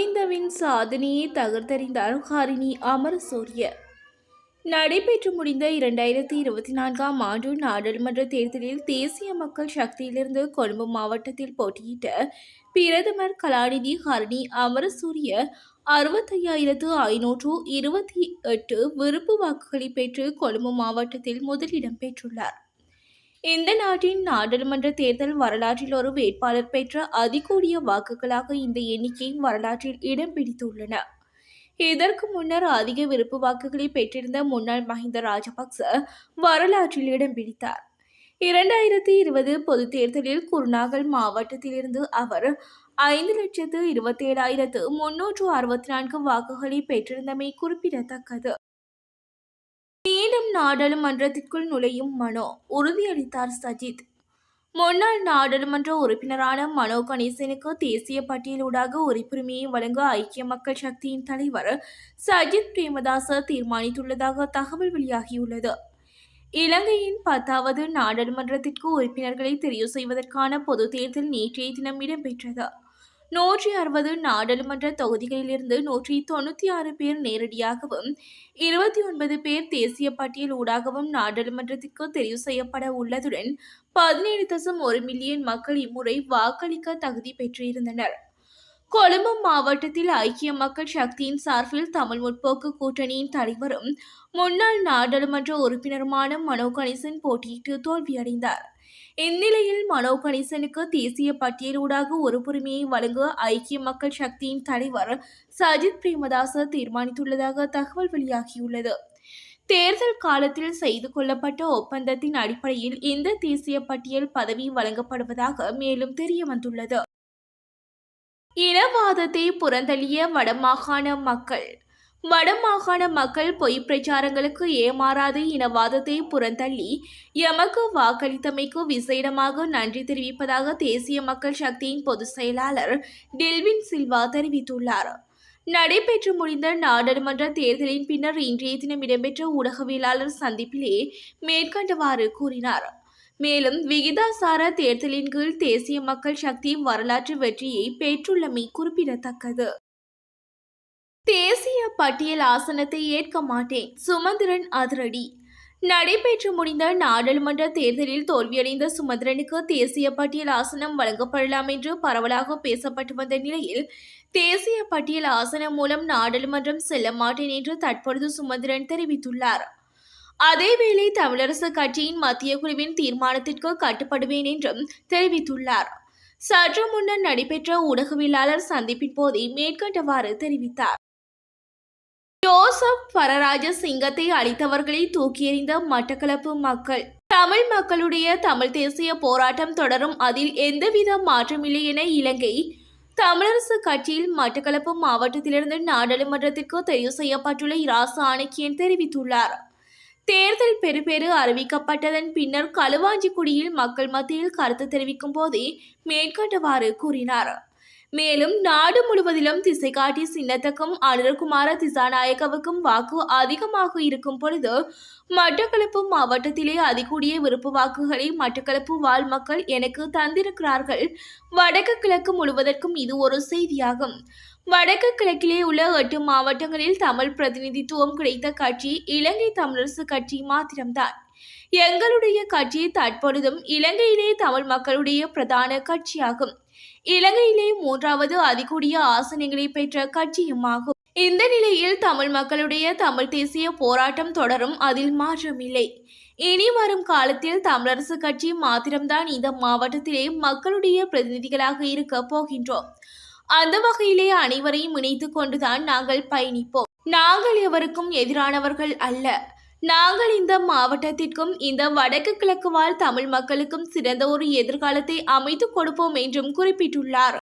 மகிந்தவின் சாதனையை தகர்த்தறிந்தார் ஹரிணி அமரசூரிய நடைபெற்று முடிந்த இரண்டாயிரத்தி இருபத்தி நான்காம் ஆண்டு நாடாளுமன்ற தேர்தலில் தேசிய மக்கள் சக்தியிலிருந்து கொழும்பு மாவட்டத்தில் போட்டியிட்ட பிரதமர் கலாநிதி ஹரணி அமரசூரிய அறுபத்தையாயிரத்து ஐநூற்று இருபத்தி எட்டு விருப்பு வாக்குகளை பெற்று கொழும்பு மாவட்டத்தில் முதலிடம் பெற்றுள்ளார். இந்த நாட்டின் நாடாளுமன்ற தேர்தல் வரலாற்றில் ஒரு வேட்பாளர் பெற்ற அதிகூடிய வாக்குகளாக இந்த எண்ணிக்கை வரலாற்றில் இடம் பிடித்துள்ளன. இதற்கு முன்னர் அதிக விருப்பு வாக்குகளை பெற்றிருந்த முன்னாள் மஹிந்த ராஜபக்ச வரலாற்றில் இடம் பிடித்தார். இரண்டாயிரத்தி இருபது பொதுத் தேர்தலில் குருநாகல் மாவட்டத்திலிருந்து அவர் ஐந்து லட்சத்து இருபத்தேழாயிரத்து முன்னூற்று அறுபத்தி நான்கு வாக்குகளை பெற்றிருந்தமை குறிப்பிடத்தக்கது. நாடாளுமன்றத்திற்குள் நுழையும் மனோ உறுதியளித்தார் சஜித். முன்னாள் நாடாளுமன்ற உறுப்பினரான மனோ கணேசனுக்கு தேசிய பட்டியலூடாக உறுப்புரிமையை வழங்க ஐக்கிய மக்கள் சக்தியின் தலைவர் சஜித் பிரேமதாச தீர்மானித்துள்ளதாக தகவல் வெளியாகியுள்ளது. இலங்கையின் பத்தாவது நாடாளுமன்றத்திற்கு உறுப்பினர்களை தெரிவு செய்வதற்கான பொது தேர்தல் நேற்றைய தினம் இடம்பெற்றது. நூற்றி அறுபது நாடாளுமன்ற தொகுதிகளிலிருந்து நூற்றி தொண்ணூற்றி ஆறு பேர் நேரடியாகவும் இருபத்தி ஒன்பது பேர் தேசிய பட்டியல் ஊடாகவும் நாடாளுமன்றத்திற்கு தெரிவு செய்யப்பட உள்ளதுடன் பதினேழு தசம் ஒரு மில்லியன் மக்கள் இம்முறை வாக்களிக்க தகுதி பெற்றிருந்தனர். கொழும்பு மாவட்டத்தில் ஐக்கிய மக்கள் சக்தியின் சார்பில் தமிழ் முற்போக்கு கூட்டணியின் தலைவரும் முன்னாள் நாடாளுமன்ற உறுப்பினருமான மனோ கணேசன் போட்டியிட்டு தோல்வியடைந்தார். இந்நிலையில் மனோ கணேசனுக்கு தேசிய பட்டியலூடாக உறுப்புரிமையை வழங்க ஐக்கிய மக்கள் சக்தியின் தலைவர் சஜித் பிரேமதாச தீர்மானித்துள்ளதாக தகவல் வெளியாகியுள்ளது. தேர்தல் காலத்தில் செய்து கொள்ளப்பட்ட ஒப்பந்தத்தின் அடிப்படையில் இந்த தேசிய பட்டியல் பதவி வழங்கப்படுவதாக மேலும் தெரிய வந்துள்ளது இனவாதத்தை புறந்தள்ளிய வடமாகாண மக்கள் வடமாகாண மக்கள் பொய் பிரச்சாரங்களுக்கு ஏமாறாது இனவாதத்தை புறந்தள்ளி எமக்கு வாக்களித்தமைக்கு விசேடமாக நன்றி தெரிவிப்பதாக தேசிய மக்கள் சக்தியின் பொதுச் செயலாளர் டெல்வின் சில்வா தெரிவித்துள்ளார். நடைபெற்று முடிந்த நாடாளுமன்ற தேர்தலின் பின்னர் இன்றைய தினம் இடம்பெற்ற ஊடகவியலாளர் சந்திப்பிலே மேற்கண்டவாறு கூறினார். மேலும் விகிதாசார தேர்தலின் கீழ் தேசிய மக்கள் சக்தி வரலாற்று வெற்றியை பெற்றுள்ளமை குறிப்பிடத்தக்கது. தேசிய பட்டியல் ஆசனத்தை ஏற்க மாட்டேன். சுமந்திரன் அதிரடி. நடைபெற்று முடிந்த நாடாளுமன்ற தேர்தலில் தோல்வியடைந்த சுமந்திரனுக்கு தேசிய பட்டியல் ஆசனம் வழங்கப்படலாம் என்று பரவலாக பேசப்பட்டு வந்த நிலையில் தேசிய பட்டியல் ஆசனம் மூலம் நாடாளுமன்றம் செல்ல மாட்டேன் என்று தற்பொழுது சுமந்திரன் தெரிவித்துள்ளார். அதேவேளை தமிழரசு கட்சியின் மத்திய குழுவின் தீர்மானத்திற்கு கட்டுப்படுவேன் என்றும் தெரிவித்துள்ளார். சற்று முன்னர் நடைபெற்ற ஊடகவியலாளர் சந்திப்பின் போதே மேற்கண்டவாறு தெரிவித்தார். ஜோசப் பரராஜ சிங்கத்தை அளித்தவர்களை தூக்கி எறிந்த மட்டக்களப்பு மக்கள். தமிழ் மக்களுடைய தமிழ் தேசிய போராட்டம் தொடரும் அதில் எந்தவித மாற்றமில்லை என இலங்கை தமிழரசு கட்சியில் மட்டக்களப்பு மாவட்டத்திலிருந்து நாடாளுமன்றத்திற்கு தெரிவு செய்யப்பட்டுள்ள இராசு ஆணைக்கியன் தெரிவித்துள்ளார். தேர்தல் பெறுபேறு அறிவிக்கப்பட்டதன் பின்னர் களுவாஞ்சிக்குடியில் மக்கள் மத்தியில் கருத்து தெரிவிக்கும் போதே மேற்கண்டவாறு கூறினார். மேலும் நாடு முழுவதிலும் திசை காட்டி சின்னத்துக்கும் அனுரகுமார திசாநாயக்கவுக்கும் வாக்கு அதிகமாக இருக்கும் பொழுது மட்டக்களப்பு மாவட்டத்திலே அதிகூடிய விருப்ப வாக்குகளை மட்டக்களப்பு வாழ் மக்கள் எனக்கு தந்திருக்கிறார்கள். வடக்கு கிழக்கு முழுவதற்கும் இது ஒரு செய்தியாகும். வடக்கு கிழக்கிலே உள்ள எட்டு மாவட்டங்களில் தமிழ் பிரதிநிதித்துவம் கிடைத்த கட்சி இலங்கை தமிழரசு கட்சி மாத்திரம்தான். எங்களுடைய கட்சி தற்பொழுதும் இலங்கையிலே தமிழ் மக்களுடைய பிரதான கட்சியாகும். இலங்கையிலே மூன்றாவது அதிகூடிய ஆசனங்களை பெற்ற கட்சியுமாகும் இந்த நிலையில் தமிழ் மக்களுடைய தமிழ் தேசிய போராட்டம் தொடரும் அதில் மாற்றமில்லை. இனி வரும் காலத்தில் தமிழரசு கட்சி மாத்திரம்தான் இந்த மாவட்டத்திலே மக்களுடைய பிரதிநிதிகளாக இருக்க போகின்றோம். அந்த வகையிலே அனைவரையும் இணைத்துக் கொண்டுதான் நாங்கள் பயணிப்போம். நாங்கள் எவருக்கும் எதிரானவர்கள் அல்ல. நாங்கள் இந்த மாவட்டத்திற்கும் இந்த வடக்கு கிழக்கு வாழ் தமிழ் மக்களுக்கும் சிறந்த ஒரு எதிர்காலத்தை அமைத்துக் கொடுப்போம் என்றும் குறிப்பிட்டுள்ளார்.